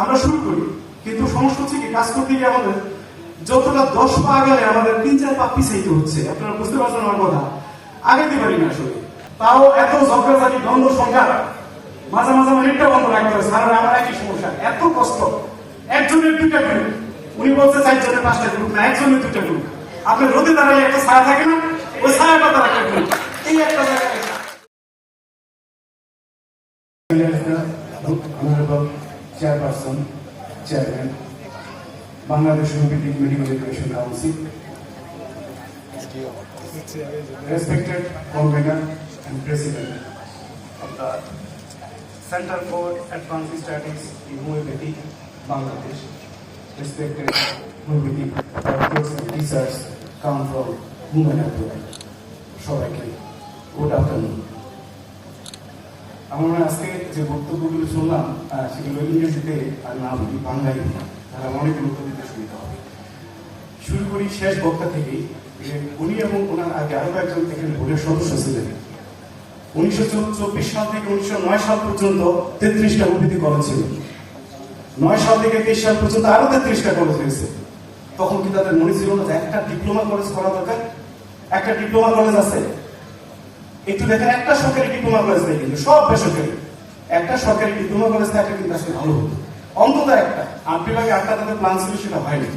আমরা শুরু করি। কিন্তু সমস্যা হচ্ছে কি, কাজ করতে গিয়ে আমাদের যতটা দশ পা গেলে আমাদের তিন, চার পা পিছাইতে হচ্ছে। আপনারা বুঝতে পারছেন আমার কথা? আগাইতে পারি না আসলে। তাও এত ঝগড়াঝাটি, দ্বন্দ্ব সংখ্যা মাঝে মাঝে আমার নেটটা বন্ধ রাখতে হবে স্যার, আমার একই সমস্যা। এত কষ্ট। একজনের দুইটা গ্রুপ উনি বলছে চারজনের পাঁচটা গ্রুপ না, একজনের দুইটা গ্রুপ আপনি রোদে দাঁড়ালে একটা ছায়া থাকে না, ওই ছায়াটা তারা একটা গ্রুপ এই একটা জায়গায়। Chairman, Bangladesh Homeopathic Medical Education Council, respected convener and president of the Center for Advanced Studies in Homeopathy, Bangladesh, respected homeopathic doctors and teachers come from Humanapur, সবাইকে গুড আফটারনুন আমার আজকে যে বক্তব্যগুলো শুনলাম সেগুলো ইংরেজিতে আর না বলি বাংলায় তারা অনেক উত্তর দিতে সুবিধা হবে। শুরু করি শেষ বক্তা থেকে, যে উনি এবং ওনার আগে আরও একজন এখানে বোর্ডের সদস্য ছিলেন। উনিশশো চব্বিশ সাল থেকে উনিশশো নয় সাল পর্যন্ত তেত্রিশটা উদ্ভিদি কলেজ ছিল। নয় সাল থেকে তেইশ সাল পর্যন্ত আরও তেত্রিশটা কলেজ হয়েছে। তখন কি তাদের মনে ছিল না যে একটা ডিপ্লোমা কলেজ করা দরকার? একটা ডিপ্লোমা কলেজ আছে। একটু দেখেন একটা সরকারি ডিপ্লোমা কলেজ নেই কিন্তু সব বেসরকারি। একটা সরকারি ডিপ্লোমা কলেজ থাকলে কিন্তু আসলে ভালো হতো অন্তত একটা। আট বিভাগে আটটা তাদের প্ল্যান ছিল, সেটা হয়নি।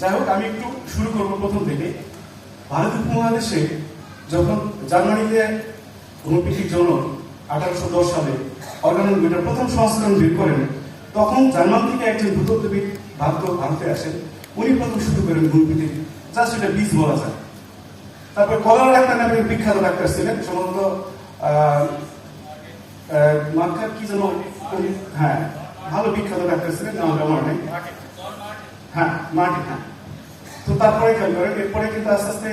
যাই হোক, আমি একটু শুরু করব প্রথম থেকে। ভারত উপমহাদেশে যখন জার্মানিতে হোমিওপ্যাথিক জনক আঠারোশো দশ সালে অর্গানন বইটার প্রথম সংস্করণ বের করেন, তখন জার্মান থেকে একজন ভূতত্ত্ববিদ ভারত ভারতে আসেন। উনি প্রথম শুরু করেন হোমিওপ্যাথিক যা সেটা বীজ বলা যায়। তারপর কলার ডাক্তার নামে বিখ্যাত ডাক্তার ছিলেন আহ, মার্কার কি যেন হ্যাঁ ভালো বিখ্যাত ডাক্তার ছিলেন নামটা আমার নেই হ্যাঁ মার্টিন হ্যাঁ। তো তারপরে খেয়াল করেন এরপরে কিন্তু আস্তে আস্তে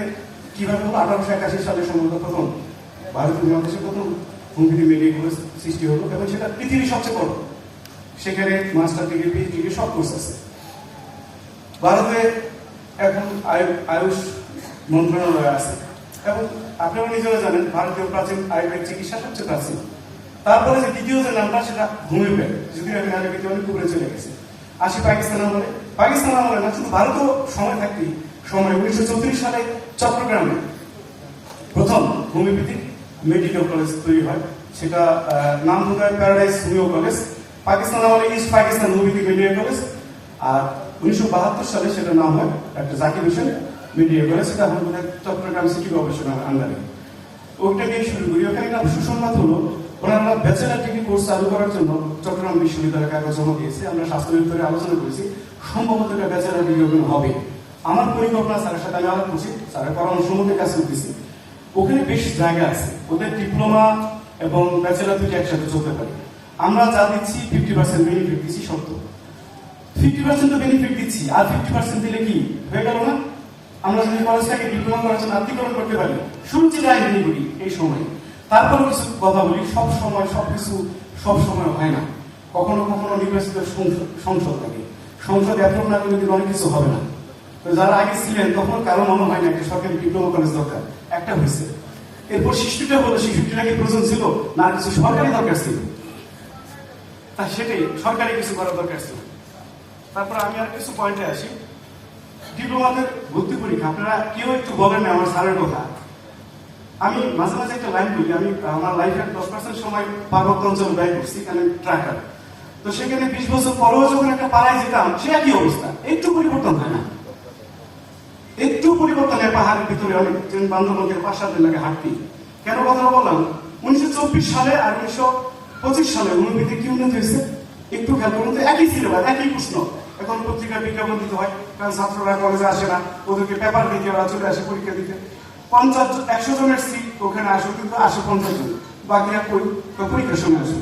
কীভাবে হলো আঠারোশো একাশি সালে সম্ভবত প্রথম ভারতীয় মহাদেশে প্রথম হুমকিটি করে সৃষ্টি হলো এবং সেটা পৃথিবীর সবচেয়ে বড়। সেখানে মাস্টার ডিগ্রি পিএইচডি সব কোর্স আছে। ভারতে এখন আয়ু- আয়ুষ মন্ত্রণালয় আছে। এবং আপনারা নিজেরা জানেন, ভারতীয় প্রাচীন আয়ুর্বেদ চিকিৎসা সবচেয়ে প্রাচীন। তারপরে যে দ্বিতীয় যে নামটা, সেটা হোমিওপ্যাথ যদিও আমি আয়ুর্বেদ অনেক উপরে চলে গেছে। আসি পাকিস্তান আমলে। পাকিস্তান আমলে না, শুধু ভারতীয় সময় থাকতেই সময়, উনিশশো চৌত্রিশ সালে চট্টগ্রামে প্রথম হোমিওপ্যাথিক মেডিকেল কলেজ তৈরি হয়। সেটা নাম বোধ হয় প্যারাডাইস হোমিও কলেজ পাকিস্তান আমলে east Pakistan homeopathic medical college আর উনিশশো বাহাত্তর সালে সেটা নাম হয় একটা জাকির হোসেন মেডিকেল কলেজ সেটা হয় চট্টগ্রাম সিটি কর্পোরেশনের আন্ডারে। ওইটা দিয়ে শুরু করি। ওখানে একটা সুসংবাদ হলো, ওনারা ব্যাচেলার ডিগ্রি কোর্স চালু করার জন্য চট্টগ্রাম বিশ্ববিদ্যালয়ে কাগজ জমা দিয়েছে। আমরা স্বাস্থ্য বিভাগে আলোচনা করেছি, সম্ভবত এটা ব্যাচেলার ডিগ্রি ওখানে হবে। আমার পরিকল্পনা স্যারের সাথে আমি আলাপ করছি, স্যারের পরামর্শ মধ্যে কাজ করতেছি। ওখানে বেশ জায়গা আছে। ওদের ডিপ্লোমা এবং ব্যাচেলার দুটি একসাথে চলতে পারে। আমরা যা দিচ্ছি ফিফটি পার্সেন্ট বেনিফিট দিচ্ছি, সত্য। ফিফটি পার্সেন্ট তো বেনিফিট দিচ্ছি। আর ফিফটি পার্সেন্ট দিলে কি? হয়ে গেল না? আমরা যদি কলেজটাকে করার জন্য আত্মীকরণ করতে পারি, শুরুতে যাই দিনই করি এই সময়। তারপরে কিছু কথা বলি, সব সময়, সব কিছু সব সময় হয় না। কখনো কখনো নির্বাচিত সংসদ- থাকে। সংসদ এত না কিন্তু অনেক কিছু হবে না। তো যারা আগে ছিলেন, তখন কারও মনে হয় না, একটা সরকারি ডিপ্লোমা কলেজ দরকার। একটা হয়েছে। এরপর শিশুটা হলো শিশুটির নাকি প্রয়োজন ছিল? না, কিছু সরকারি দরকার ছিল। তা সেটাই, সরকারি কিছু করার দরকার ছিল। তারপর আমি আর কিছু পয়েন্টে আসি। ডিপ্লোমাদের ভর্তি পরীক্ষা। আপনারা কেউ একটু বলেন না আমার স্যারের কথা। আমি মাঝে মাঝে একটা লাইন করি আমি, আমার লাইফের দশ পার্সেন্ট সময় পার্বত্য অঞ্চল ব্যয় করছি, কারণ ট্রাকার তো সেখানে বিশ বছর পরেও যখন একটা পাড়ায় যেতাম, সে একই অবস্থা। একটু পরিবর্তন হয় না। একটু পরিবর্তন হয় পাহাড়ের ভিতরে, অনেক বান্ধবদের সাত দিন হাঁটতি। কেন কথাটা বললাম? উনিশশো চব্বিশ সালে আর উনিশশো পঁচিশ সালে অনুভূতি কি উন্নতি হয়েছে? একটু খেয়াল করুন তো, একই সিলেবাস একই প্রশ্ন। এখন পত্রিকার বিজ্ঞাপন দিতে হয়, কারণ ছাত্ররা কলেজে আসে না, ওদেরকে পেপার দিতে ওরা চলে আসে পরীক্ষা দিতে। পঞ্চাশ, একশো জনের সিট ওখানে আসো, কিন্তু আসে পঞ্চাশ জন। বাকিরা পরীক্ষার সময় আসে।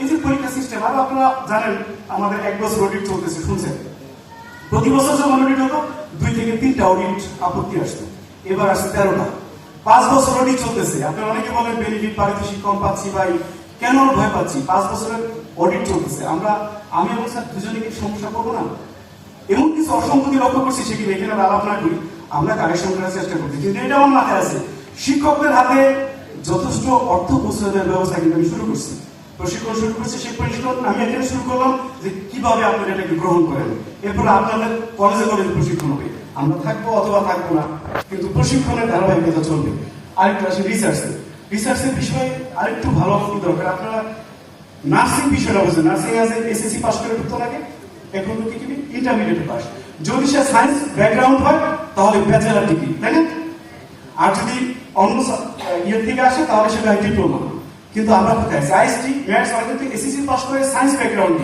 এই যে পরীক্ষা সিস্টেম আর আপনারা জানেন, আমাদের এক বছর অডিট চলতেছে, শুনছেন? প্রতি বছর যখন অডিট হতো, দুই থেকে তিনটা অডিট আপত্তি আসতো। এবার আসছে তেরোটা। পাঁচ বছর অডিট চলতেছে। আপনি অনেকে বলেন বেনিফিট পারিতোষিক কম পাচ্ছি ভাই। কেন ভয় পাচ্ছি? পাঁচ বছরের অডিট চলতেছে। আমরা, আমি এবং স্যার দুজনে কি সমস্যা করব না? এমন কিছু অসঙ্গতি লক্ষ্য করছি সেগুলো এখানে আলাপ না? করি। আমরা কারেকশন করার চেষ্টা করছি। কিন্তু এটা আমার মাথায় আছে। শিক্ষকদের হাতে যথেষ্ট অর্থ পৌঁছানোর ব্যবস্থা কিন্তু আমি শুরু করছি। প্রশিক্ষণ শুরু করেছে, সেই প্রশিক্ষণ আমি এখানে শুরু করলাম যে কীভাবে আপনারা এটাকে গ্রহণ করেন। এরপরে আপনাদের কলেজে কলেজে প্রশিক্ষণ হবে। আমরা থাকব অথবা থাকব না, কিন্তু প্রশিক্ষণের ধারাবাহিকতা চলবে। আরেকটা আসে রিসার্চে রিসার্চের বিষয়ে আরেকটু ভালো কি দরকার। আপনারা নার্সিং বিষয়টা বলছেন নার্সিং আছে এসএসসি পাস করে ঢুকতে লাগে। এখন তো কি ইন্টারমিডিয়েট পাস যদি সে সায়েন্স ব্যাকগ্রাউন্ড হয়, তাহলে ব্যাচেলার ডিগ্রি তাই না? আর যদি অন্য ইয়ের থেকে আসে, তাহলে সেটা ডিপ্লোমা কিন্তু আমরা কোথায়? আছি? ম্যাথস আমরা কিন্তু এসএসসি পাস করে সায়েন্স ব্যাকগ্রাউন্ড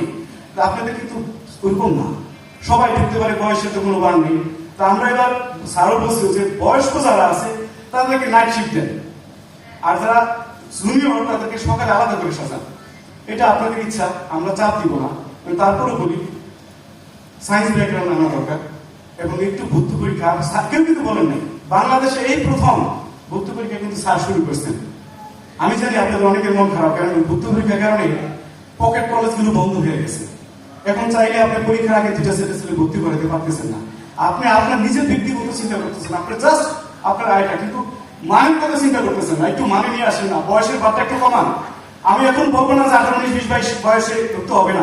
তা আপনাদের কিন্তু ওইরকম না। সবাই ঢুকতে পারে, বয়সের তো কোনো বার নেই। তা আমরা এবার স্যারও বলছি যে বয়স্ক যারা আছে, তাদেরকে নাইট শিফট দেন। আর যারা জুনিয়র তাদেরকে সকালে আলাদা করে সাজান। এটা আপনাদের ইচ্ছা, আমরা চাপ দিব না। আমি তারপরেও বলি সায়েন্স ব্যাকগ্রাউন্ড আনা দরকার এবং একটু ভর্তি পরীক্ষা স্যার কেউ কিন্তু বলেন নাই, বাংলাদেশে এই প্রথম ভর্তি পরীক্ষা কিন্তু স্যার শুরু করছেন। আমি জানি আপনাদের অনেকের মন খারাপ, কারণ ভর্তি পরীক্ষার কারণে পকেট কলেজগুলো বন্ধ হয়ে গেছে। এখন চাইলে আপনি পরীক্ষার আগে দুটা সেটা ছেলে ভর্তি করাতে পারতেছেন না। আপনি আপনার নিজের ব্যক্তিগত চিন্তা করতেছেন আপনি জাস্ট আপনার আয়টা, কিন্তু মানের কথা চিন্তা করতেছেন না, একটু মানে নিয়ে আসেন না, বয়সের বারটা একটু কমান। আমি এখন বলব না যে আঠারো, উনিশ, বিশ, বাইশ বয়সে ঢুকতে হবে না।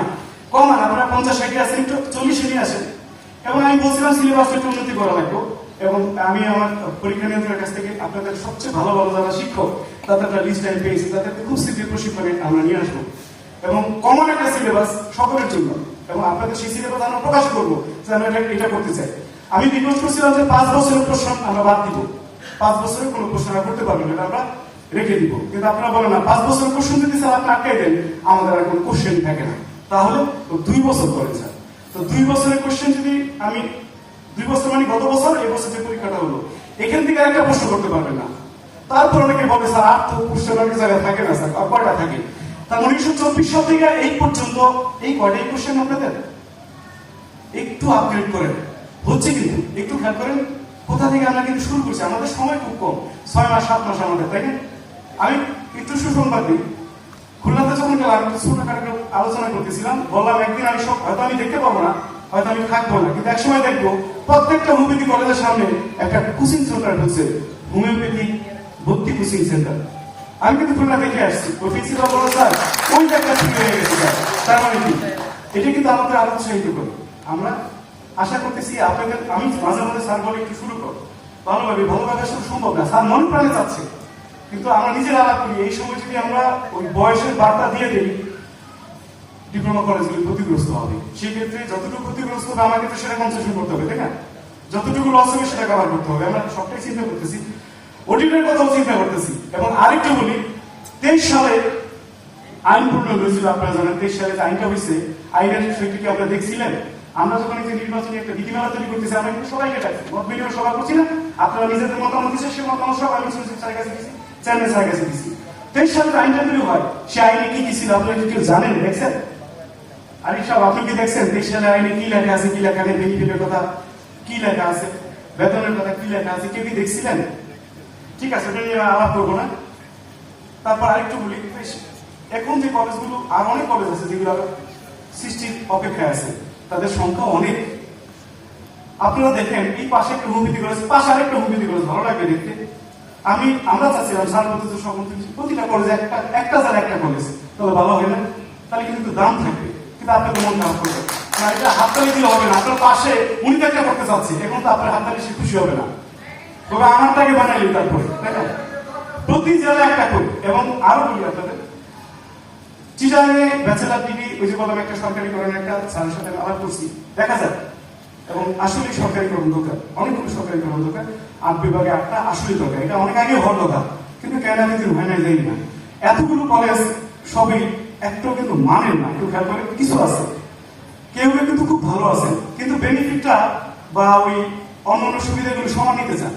কমান, আপনারা পঞ্চাশ, ষাটে আসেন একটু চল্লিশে নিয়ে আসেন। এবং আমি বলছিলাম সিলেবাসটা একটু উন্নতি করা লাগবে। এবং আমি আমার পরীক্ষা নিয়ন্ত্রণের কাছ থেকে আপনাদের সবচেয়ে ভালো ভালো যারা শিক্ষক, তাদের একটা লিস্ট আমি পেয়েছি তাদেরকে খুব শীঘ্রই প্রশিক্ষণে আমরা নিয়ে আসব। এবং কমন একটা সিলেবাস সকলের জন্য। এবং আপনাদের সেই সিলেবাস আমরা প্রকাশ করব যে আমরা এটা- করতে চাই। আমি রিকোয়েস্ট করছিলাম যে পাঁচ বছরের প্রশ্ন আমরা বাদ দিব। পাঁচ বছরের কোনো আমরা করতে পারব না, এটা আমরা রেখে দিব। কিন্তু আপনারা বলেন না, পাঁচ বছরের কোশ্চেন যদি স্যার আপনি আটকাই দেন, আমাদের আর কোনো কোশ্চেন থাকে না। তাহলে দুই বছর করেন স্যার। তো দুই বছরের কোশ্চেন যদি আমি, দুই বছর মানে গত বছর, এই বছর যে পরীক্ষাটা হলো, এখান থেকে আরেকটা প্রশ্ন করতে পারবেন না। তারপর অনেকে বলে স্যার আর তো কোশ্চেন অনেক জায়গায় থাকে না, স্যার কয়টা থাকে? তা উনিশশো চব্বিশ সাল থেকে এই পর্যন্ত এই কয়টাই কোশ্চেন আপনাদের? একটু আপগ্রেড করেন। হচ্ছে কিন্তু একটু খেয়াল করেন কোথা থেকে আমরা কিন্তু শুরু করছি? আমাদের সময় খুব কম। ছয় মাস, সাত মাস আমাদের, তাই না? আমি একটু সুসংবাদ দিই। খুলনাতে যখন গেলাম, আমি ছোটখাটো আলোচনা করতেছিলাম, বললাম, একদিন আমি সব, হয়তো আমি দেখতে পাবো না, হয়তো আমি থাকব না। কিন্তু একসময় দেখব, প্রত্যেকটা হোমিওপ্যাথি কলেজের সামনে একটা কোচিং সেন্টার ঢুকছে, হোমিওপ্যাথি ভর্তি কোচিং সেন্টার। আমি কিন্তু খুলনা দেখে আসছি। ওই প্রিন্সিপাল বলো স্যার, ওই জায়গা থেকে হয়ে গেছে তার মানে কি? এটা কিন্তু আমাদের আরও উৎসাহিত করে। আমরা আশা করতেছি আপনাকে, আমি মাঝে মাঝে স্যার বলে, একটু শুরু করো। ভালোভাবে ভালোভাবে আসলে সম্ভব না। স্যার মন প্রাণে চাচ্ছে। কিন্তু আমরা নিজের আলাপ করি এই সময় যদি আমরা ওই বয়সের বার্তা দিয়ে দিই, ডিপ্লোমা কলেজগুলি ক্ষতিগ্রস্ত হবে। সেক্ষেত্রে যতটুকু ক্ষতিগ্রস্ত হবে, আমাকে তো সেটা কনসেশন করতে হবে, তাই না? যতটুকু লস হবে, সেটা কভার করতে হবে। আমরা সবটাই চিন্তা করতেছি। অডিটের কথাও চিন্তা করতেছি। এবং আরেকটু বলি, তেইশ সালে আইন প্রণয়ন হয়েছিল, আপনারা জানেন, তেইশ সালে যে আইনটা হয়েছে আইনের বিষয়টি কি আপনারা দেখছিলেন? আমরা যখন এই যে নির্বাচনী একটা বিধিমালা তৈরি করতেছি, আমরা কিন্তু সবাইকে ডাকছি মত বিনিময় সভা করছি না। আপনারা নিজেদের মতামত দিচ্ছে সেই মতামত সব আমি সচিব স্যারের কাছে দিচ্ছি চেয়ারম্যান স্যারের কাছে দিচ্ছি সালে যে আইনটা তৈরি হয়, সে আইনে কি কি ছিল আপনারা কেউ জানেন? দেখছেন? আরিফ সাহেব, আপনি কি দেখছেন? তেইশ সালে আইনে কি লেখা আছে, কি লেখা নেই? বেনিফিটের কথা কি লেখা আছে? বেতনের কথা কি লেখা আছে? কেউ কি দেখছিলেন? ঠিক আছে ওটা নিয়ে আলাপ করব না। তারপর আরেকটু বলি এখন যে কলেজগুলো, আর অনেক কলেজ আছে যেগুলো সৃষ্টির অপেক্ষায় আছে। তাদের সংখ্যা অনেক। আপনারা দেখেন, এই পাশে একটা হোমিওপ্যাথি কলেজ পাশে আরেকটা হোমিওপ্যাথি কলেজ ভালো লাগবে দেখতে। আমি, আমরা চাচ্ছিলাম সার প্রতিষ্ঠা সম্বন্ধে প্রতিটা কলেজে একটা একটা যার একটা কলেজ তাহলে ভালো হয় না? তাহলে কিন্তু দাম থাকবে। কিন্তু আপনাকে মন খারাপ করবে। না, এটা হাততালি দিলে হবে না। আপনার পাশে উনি তো একটা করতে চাচ্ছে, এখন তো আপনার হাততালি সে খুশি হবে না। তবে আমারটাকে বানাইলি তারপরে, তাই না? প্রতি জেলায় একটা করে, এবং আরও বলি আপনাদের চিটাঙে ব্যাচেলার ডিগ্রি, ওই যে বললাম একটা সরকারি করেন একটা স্যারের সাথে আলাপ করছি। দেখা যায় এবং আসলে সরকারি করণ দরকার। অনেকগুলো সরকারি করণ দরকার। আট বিভাগে আটটা আসলে দরকার। এটা অনেক আগে হওয়ার কথা। কিন্তু কেন আমি কিন্তু হয় না যাই না। এতগুলো কলেজ সবই একটাও কিন্তু মানেন না। একটু খেয়াল করে কিছু আছে। কেউ কিন্তু খুব ভালো আছে কিন্তু বেনিফিটটা বা ওই অন্যান্য সুবিধাগুলো সমান নিতে চান।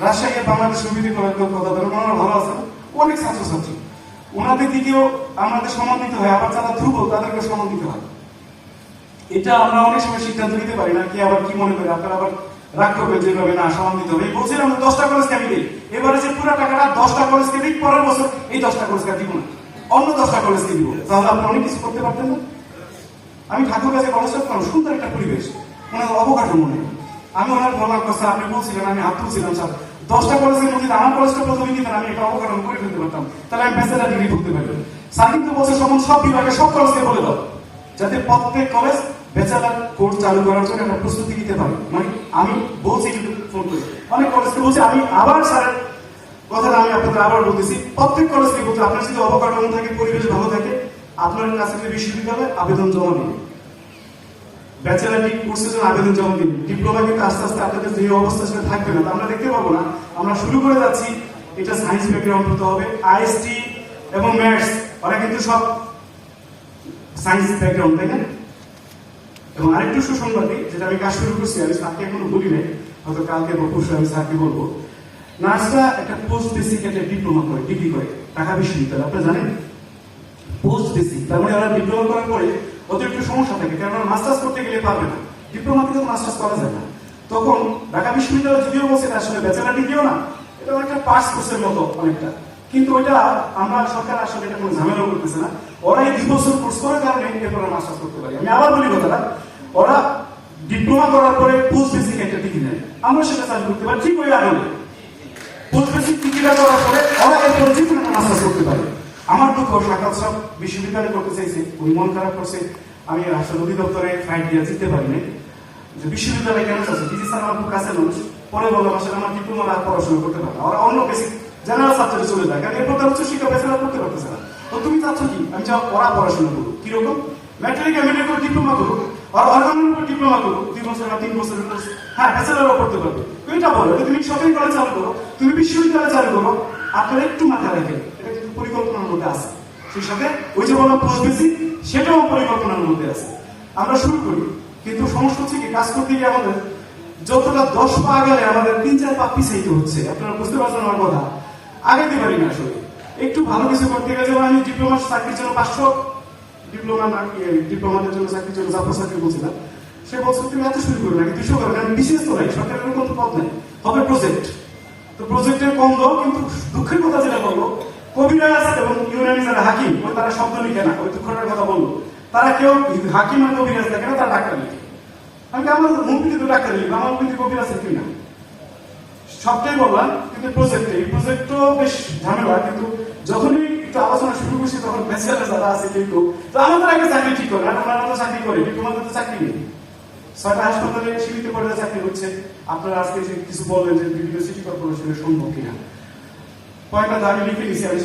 রাজশাহী বাংলাদেশ সুবিধা করার কথা ধরুন ওনারা ভালো আছেন। অনেক ছাত্রছাত্রী। ওনাদের দিকেও আমাদের দিতে হয়, আবার যারা ধ্রুব, তাদেরকে দিতে হয়। এটা আমরা অনেক সময় সিদ্ধান্ত নিতে পারি না, কি আবার কি মনে করে, আপনারা আবার রাগ করবেন যেভাবে, না দিতে হবে। বলছিলাম দশটা কলেজকে আমি দিই। এবারে যে পুরো টাকাটা দশটা কলেজকে দিই, পরের বছর এই দশটা কলেজকে দিব না। অন্য দশটা কলেজকে দিব। তাহলে আপনি অনেক কিছু করতে পারতেন না? আমি ঠাকুর কাছে কলেজটা করলাম, সুন্দর একটা পরিবেশ। ওনার অবকাঠামো নেই। আমি ওনার বললাম স্যার আপনি বলছিলেন, আমি হাত তুলছিলাম, স্যার। দশটা কলেজের মধ্যে আমার কলেজটা প্রথমে কিন্তু আমি একটা অবকাঠামো করে ফেলতে পারতাম। তাহলে আমি ব্যাচেলার ডিগ্রি করতে পারি স্যার কিন্তু বলছে সমন সব বিভাগে সব কলেজকে বলে দাও। যাতে প্রত্যেক কলেজ ব্যাচেলার কোর্স চালু করার জন্য একটা প্রস্তুতি নিতে পারে। মানে আমি বলছি কিন্তু ফোন করে। অনেক কলেজকে বলছি, আমি আবার স্যারের কথাটা আমি আপনাদের আবার বলতেছি। প্রত্যেক কলেজকে বলতে, আপনার যদি অবকাঠামো থাকে, পরিবেশ ভালো থাকে, আপনার কাছে বিশ্ববিদ্যালয়ে, আবেদন জমা দিন ব্যাচেলার ডিগ্রি কোর্সের জন্য আবেদন জমা দিন ডিপ্লোমা কিন্তু আস্তে আস্তে আপনাদের যে অবস্থা সেটা থাকবে না। আমরা দেখতে পাবো না। আমরা শুরু করে যাচ্ছি। এটা সায়েন্স ব্যাকগ্রাউন্ড হতে হবে আইএসটি এবং ম্যাথস ওরা কিন্তু সব সায়েন্স ব্যাকগ্রাউন্ড তাই না? এবং আরেকটু সুসংবাদী যেটা আমি কাজ শুরু করছি, আমি স্যারকে এখনও বলি নাই, হয়তো কালকে বা পরশু আমি স্যারকে বলব। নার্সরা একটা পোস্ট বেসিক একটা ডিপ্লোমা করে ডিগ্রি করে, ঢাকা বিশ্ববিদ্যালয় আপনি জানেন? পোস্ট বেসিক তার মানে ওরা ডিপ্লোমা করার পরে একটু সমস্যা থাকে ওরা মাস্টার্স করতে গেলে পারবে না। ডিপ্লোমা থেকে মাস্টার্স করা যায় না। তখন ঢাকা বিশ্ববিদ্যালয় যদিও বলছে আসলে ব্যাচেলার ডিগ্রিও না, এটা একটা পাস কোর্সের মতো অনেকটা। কিন্তু ওইটা আমরা সরকার আসলে এটা কোনো ঝামেলা করতেছে না। ওরা এই দুই বছর কোর্স করার কারণে এরপর মাস্টার্স করতে পারি। আমি আবার বলি কথাটা, ওরা ডিপ্লোমা করার পরে পোস্ট বেসিক একটা ডিগ্রি নেয়। আমরা সেটা চালু করতে পারি ঠিক ওই আগে। পোস্ট বেসিক ডিগ্রিটা করার পরে ওরা এরপর যে কোনো মাস্টার্স করতে পারে। আমার দুঃখ সাকাল সব বিশ্ববিদ্যালয় করতে চাইছে উনি মন খারাপ করছে। আমি রাষ্ট্র অধিদপ্তরে ফাইট দিয়ে জিততে পারিনি। যে বিশ্ববিদ্যালয় কেন চাচ্ছে ডিজি আমার খুব কাছে মানুষ। পরে বললাম, আসলে আমার ডিপ্লোমা আর পড়াশোনা করতে পারে ওরা অন্য বেসিক জেনারেল সাবজেক্টে চলে যায়, কারণ এরপর তার উচ্চ শিক্ষা বেচারা করতে পারতেছে না। তো তুমি চাচ্ছ কি? আমি চাও ওরা পড়াশোনা করব কীরকম? ম্যাট্রিক এমএলএ করে ডিপ্লোমা করুক, আর অর্গানের উপর ডিপ্লোমা করুক। দুই বছর বা তিন বছরের হ্যাঁ ব্যাচেলারও করতে পারবে। তো এটা বলো তুমি সরকারি কলেজ চালু করো, তুমি বিশ্ববিদ্যালয় চালু করো। আপনারা একটু মাথায় রাখেন, এটা কিন্তু পরিকল্পনার মধ্যে আছে। সেই সাথে ওই যে পোস্ট বেসিক সেটাও পরিকল্পনার মধ্যে আছে। আমরা শুরু করি, কিন্তু সমস্যা হচ্ছে কি, কাজ করতে গিয়ে আমাদের যতটা দশ পা গেলে আমাদের তিন, চার পা পিছাইতে হচ্ছে। আপনারা বুঝতে পারছেন আমার কথা? আগাইতে পারি না আসলে। একটু ভালো কিছু করতে গেলে যেমন আমি ডিপ্লোমা চাকরির জন্য পাঁচশো ডিপ্লোমা না ডিপ্লোমাদের জন্য চাকরির জন্য জাতীয় চাকরি বলছিলাম। সে বছর তুমি এত শুরু করবে না দুশো করবে কারণ বিশেষ তো নাই, সরকারের কোনো পদ নেই। হবে প্রজেক্ট তো প্রজেক্টের কম দাও কিন্তু দুঃখের কথা যেটা বলল কবিরাজ এবং ইউনানি যারা হাকিম তারা শব্দ লিখে না, ওই দুঃখটার কথা বলল তারা কেউ হাকিম আর কবিরাজ দেখে না, তারা ডাক্তার লিখে। আমি আমার মুভিতে তো ডাক্তার লিখব আমার মুভিতে কবিরাজ লিখি না সবটাই বললাম, কিন্তু প্রজেক্টে এই প্রজেক্টও বেশ ঝামেলা, কিন্তু যখনই একটু আলোচনা শুরু করছি, তখন ব্যাচেলার যারা আছে কিন্তু আমাদের আগে চাকরি ঠিক করে আর ওনারা তো চাকরি করে তোমাদের তো চাকরি নেই। ছয়টা হাসপাতালে সীমিত পর্যায়ে চাকরি হচ্ছে। আপনারা আজকে যে কিছু যে বিভিন্ন সিটি কর্পোরেশনের কয়েকটা দাবি লিখে দিয়েছি আমি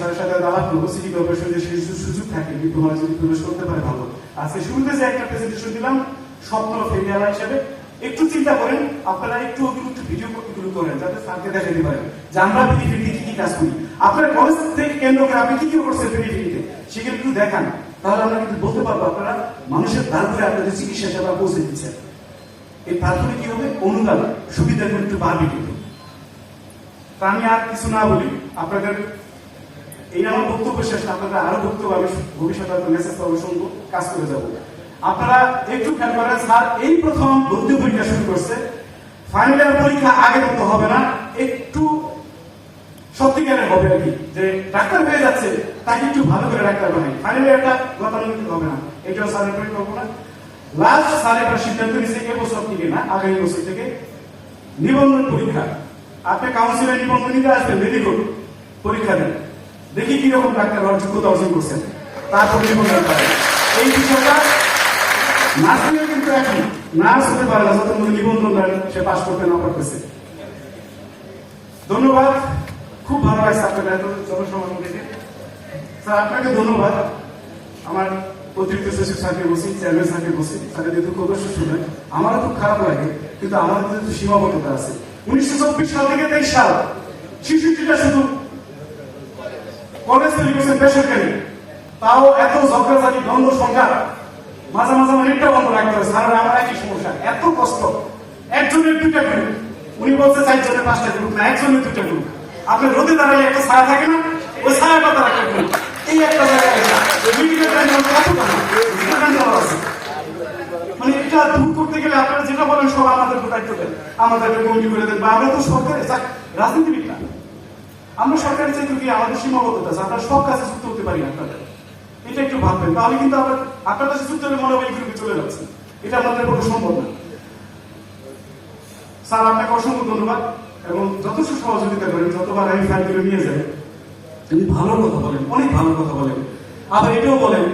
আলাপ করব সিটি কর্পোরেশনের সেই সুযোগ থাকে যদি প্রবেশ করতে পারে ভালো। আজকে শুরুতে যে একটা প্রেজেন্টেশন দিলাম, স্বপ্ন ফেরিয়ালা হিসেবে। একটু চিন্তা করেন, আপনারা একটু একটু ভিডিও কপিগুলো করেন, যাতে স্যারকে দেখাতে পারেন। যে আমরা পিডিফিটি কি কি কাজ করি। আপনার কলেজ থেকে কেন্দ্র করে আপনি কি কি করছেন পিডিফিটিতে সেগুলো একটু দেখান। তাহলে আমরা কিন্তু বলতে পারব আপনারা, মানুষের দ্বার করে আপনাদের চিকিৎসা সেবা পৌঁছে দিচ্ছেন। এই ফলে কি হবে অনুদান সুবিধাগুলো একটু বাড়বে কিন্তু। তা আমি আর কিছু না বলি, আপনাদের এই আমার বক্তব্য শেষ আপনাদের আরও বক্তব্য আমি ভবিষ্যতে মেসেজ পাবো, শুনব, কাজ করে যাব। আপনারা একটু খেয়াল করেন, স্যার, এই প্রথম ভর্তি পরীক্ষা শুরু করছে। ফাইনাল পরীক্ষা আগে মতো হবে না, একটু সত্যিকারের হবে আর কি, যে ডাক্তার হয়ে যাচ্ছে, তাকে একটু ভালো করে ডাক্তার বানাই। ফাইনাল ইয়ারটা গতানুগতিক হবে না। এটাও স্যারের পরিকল্পনা লাস্ট স্যার এবার সিদ্ধান্ত নিচ্ছে এবছর থেকে না, আগামী বছর থেকে নিবন্ধন পরীক্ষা। আপনি কাউন্সিলের নিবন্ধন নিতে আসবেন রেডি করুন, পরীক্ষা দেন। দেখি কীরকম ডাক্তার হওয়ার যোগ্যতা অর্জন করছেন। তারপর নিবন্ধন করেন এই বিষয়টা নার্সিংও কিন্তু এখন নার্স হতে পারে না, যত মধ্যে নিবন্ধন সে পাশ করতে না পারতেছে। ধন্যবাদ। খুব ভালো লাগছে আপনার জনসমাগম দেখে। স্যার, আপনাকে ধন্যবাদ। আমার অতিরিক্ত সচিব বসি, চেয়ারম্যান বসি স্যারের যেহেতু প্রদর্শন শুনে আমারও খুব খারাপ লাগে, কিন্তু যেহেতু সীমাবদ্ধতা আছে। উনিশশো চব্বিশ সাল থেকে তেইশ সাল শুধু কলেজ তৈরি বেসরকারি। তাও এত ঝগড়াঝাটি, দ্বন্দ্ব, সংঘাত, মাঝে মাঝে নেটটা বন্ধ রাখতে হবে স্যার, আমার একই সমস্যা, এত কষ্ট। একজনের দুইটা গ্রুপ উনি বলছে চারজনের পাঁচটা গ্রুপ না, একজনের দুইটা গ্রুপ আপনি রোদে দাঁড়ালে একটা ছায়া থাকে না, ওই তার একটা গ্রুপ এই একটা জায়গায়। মানে এটা দূর করতে গেলে আপনারা যেটা বলেন সব আমাদের দায়িত্ব দেন। আমাদেরকে কমিটি করে দেন। বা আমরা তো সরকারে যাক, রাজনীতিবিদ না। আমরা সরকারি চাকরি কি আমাদের সীমাবদ্ধতা আছে। আমরা সব কাজে যুক্ত হতে পারি আপনাদের। এটা একটু ভাববেন। তাহলে কিন্তু আমরা আপনার কাছে যুক্ত হলে মনে এই চলে যাচ্ছে। এটা আমাদের পক্ষে সম্ভব না। স্যার আপনাকে অসংখ্য ধন্যবাদ এবং যথেষ্ট সহযোগিতা করেন। যতবার আমি ফাইলগুলো নিয়ে যাই তিনি ভালো কথা বলেন, অনেক ভালো কথা বলেন। আবার এটাও বলেন,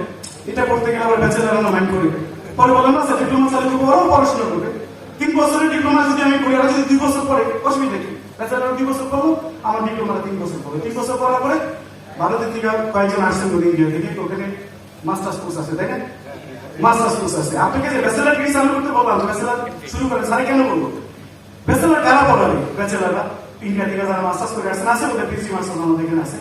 এটা করতে গেলে আবার ব্যাচেলার মাইন্ড করি। পরে বলেন, না স্যার ডিপ্লোমা চালু করব আরও পড়াশোনা করবে। তিন বছরের ডিপ্লোমা যদি আমি করি আর যদি দুই বছর পরে অসুবিধা কি? ব্যাচেলার দুই বছর করব আমার ডিপ্লোমাটা তিন বছর পরে তিন বছর পড়ার পরে ভারতের থেকে কয়েকজন আসছেন বলে ইন্ডিয়া থেকে ওখানে মাস্টার্স কোর্স আছে, তাই না? মাস্টার্স কোর্স আছে। আপনাকে যে ব্যাচেলার ডিগ্রি চালু করতে বললাম ব্যাচেলার শুরু করেন, স্যার, কেন বলব? ব্যাচেলার কারা পড়াবে? ব্যাচেলাররা? ইন্ডিয়া থেকে যারা মাস্টার্স করে আসছেন, আছে বলে পিএইচডি মাস্টার্স আমাদের এখানে আছে।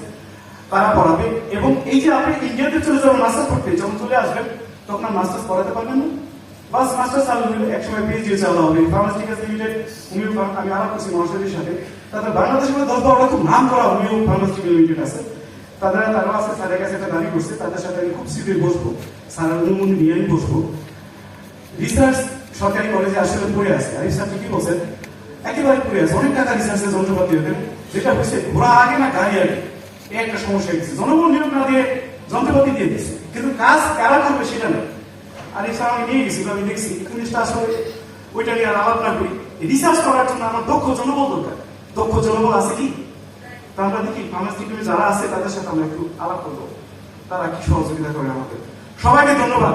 তারা পড়াবে। এবং এই যে আপনি ইন্ডিয়াতে চলে যাবেন মাস্টার্স করতে, যখন চলে আসবেন, তখন আর মাস্টার্স পড়াতে পারবেন না। বাস মাস্টার্স চালু হলে একসময় পিএইচডি চালু হবে। ফার্মাসিউটিক্যালস লিমিটেড হোমিও আমি আলাপ করছি মহাশয়ের সাথে। তাদের বাংলাদেশের মধ্যে দশ বারোটা খুব নাম করা হোমিও ফার্মাসিউটিক্যাল লিমিটেড আছে। তাদের তারাও আছে, স্যারের কাছে একটা দাবি করছে। তাদের সাথে আমি খুব শীঘ্রই বসবো। স্যারের অনুমতি নিয়ে আমি বসবো। রিসার্চ সরকারি কলেজে আসলে পড়ে আছে। আর রিসার্চ কি বলছেন একেবারে পড়ে আছে। অনেক টাকা রিসার্চের যন্ত্রপাতি হতে যেটা হচ্ছে ঘোরা আগে না গাড়ি আগে। এই একটা সমস্যা হয়েছে। জনগণ নিয়োগ না দিয়ে যন্ত্রপাতি দিয়ে দিচ্ছে কিন্তু কাজ কারা করবে সেটা নেই। আর এই আমি নিয়ে গেছি আমি দেখছি। জিনিসটা আসলে ওইটা নিয়ে আর আলাপ না করি। রিসার্চ করার জন্য আমার দক্ষ জনবল দরকার। দক্ষ জনবল আছে কি? তা আমরা দেখি ফার্মাসি যারা আছে, তাদের সাথে আমরা একটু আলাপ করব। তারা কি সহযোগিতা করে আমাদের? সবাইকে ধন্যবাদ।